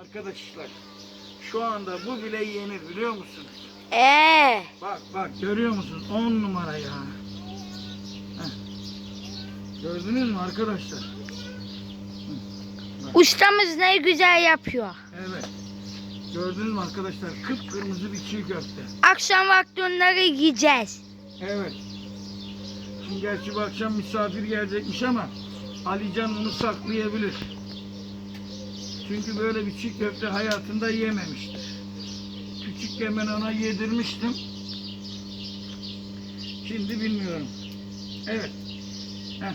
Arkadaşlar şu anda bu bile yenir biliyor musunuz? Ee, Bak bak görüyor musunuz? 10 numara ya. Heh. Gördünüz mü arkadaşlar? ustamız ne güzel yapıyor. Evet. Gördünüz mü arkadaşlar? Kıpkırmızı bir çiğ köfte. Akşam vakti onları yiyeceğiz. Evet. Şimdi gerçi bu akşam misafir gelecekmiş ama Alican onu saklayabilir. Çünkü böyle bir çiğ köfte hayatında yememiştir. Küçükken ben ona yedirmiştim. Şimdi bilmiyorum. Evet. Heh.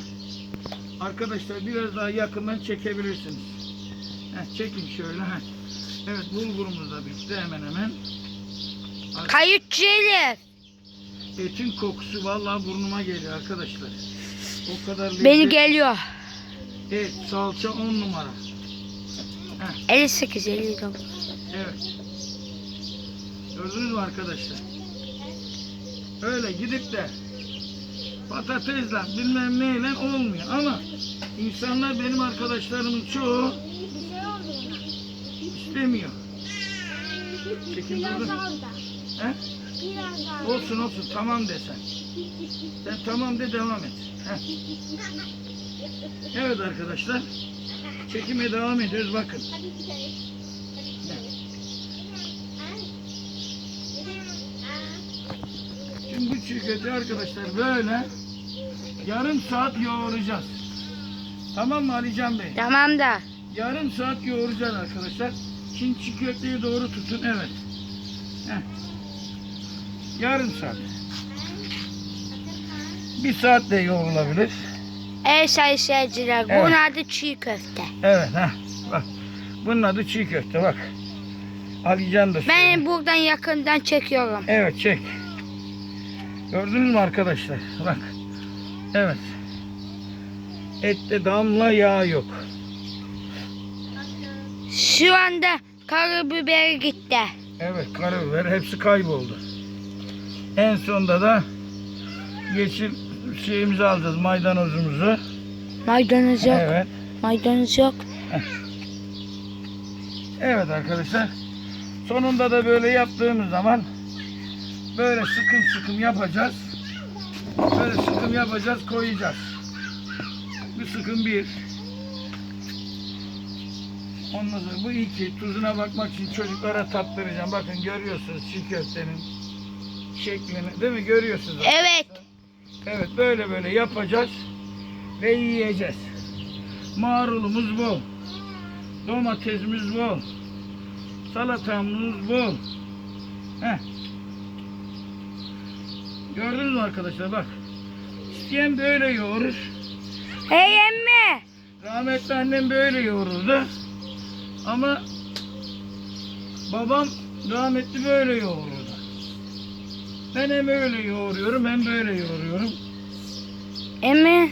Arkadaşlar biraz daha yakından çekebilirsiniz. Heh, çekin şöyle. Heh. Evet bulgurumuz da bitti hemen hemen. Kayıtçı Elif. Etin kokusu vallahi burnuma geliyor arkadaşlar. O kadar lezzet. Beni geliyor. Et, salça 10 numara. 58, 59. Evet. Gördünüz mü arkadaşlar? Öyle gidip de patatesle bilmem neyle olmuyor ama insanlar benim arkadaşlarımın çoğu istemiyor. Çekin Biraz durun. daha da. He? Olsun olsun tamam de sen. Sen tamam de devam et. Heh. Evet arkadaşlar. Çekime devam ediyoruz bakın. Şimdi bu çiğ köfte arkadaşlar böyle yarım saat yoğuracağız. Tamam mı Alican Bey? Tamam da. Yarım saat yoğuracağız arkadaşlar. Şimdi çiğ köfteyi doğru tutun. Evet. Heh. Yarım saat. Bir saat de yoğrulabilir. Ey sayın seyirciler, Evet. bunun adı çiğ köfte. Evet. Heh. Bak. Bunun adı çiğ köfte bak. Alican da söylüyor. Ben buradan yakından çekiyorum. Evet çek. Gördünüz mü arkadaşlar? Bak. Evet. Ette damla yağ yok. Şu anda karabiber gitti. Evet karabiber hepsi kayboldu. En sonunda da yeşil şeyimizi alacağız maydanozumuzu. Maydanoz yok. Evet. Maydanoz yok. Evet arkadaşlar. Sonunda da böyle yaptığımız zaman böyle sıkım sıkım yapacağız. Böyle sıkım yapacağız, koyacağız. Bu sıkım bir. Ondan sonra bu iki. Tuzuna bakmak için çocuklara tattıracağım. Bakın görüyorsunuz çiğ köftenin şeklini. Değil mi? Görüyorsunuz. Evet. Evet böyle böyle yapacağız ve yiyeceğiz. Marulumuz bol. Domatesimiz bol. Salatamız bol. Heh. Gördünüz mü arkadaşlar bak. İsteyen böyle yoğurur. Hey emmi. Rahmetli annem böyle yoğururdu. Ama babam rahmetli böyle yoğururdu. Ben hem öyle yoğuruyorum hem böyle yoğuruyorum. Emmi.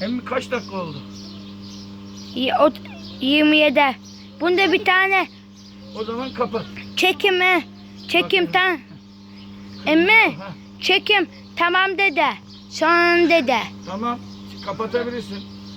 Hem kaç dakika oldu? y- o- 27. Bunda bir tane O zaman kapat. çekimi. Çekim tam. Emmi. Ha, Çekim tamam dede. Son dede. tamam. Kapatabilirsin.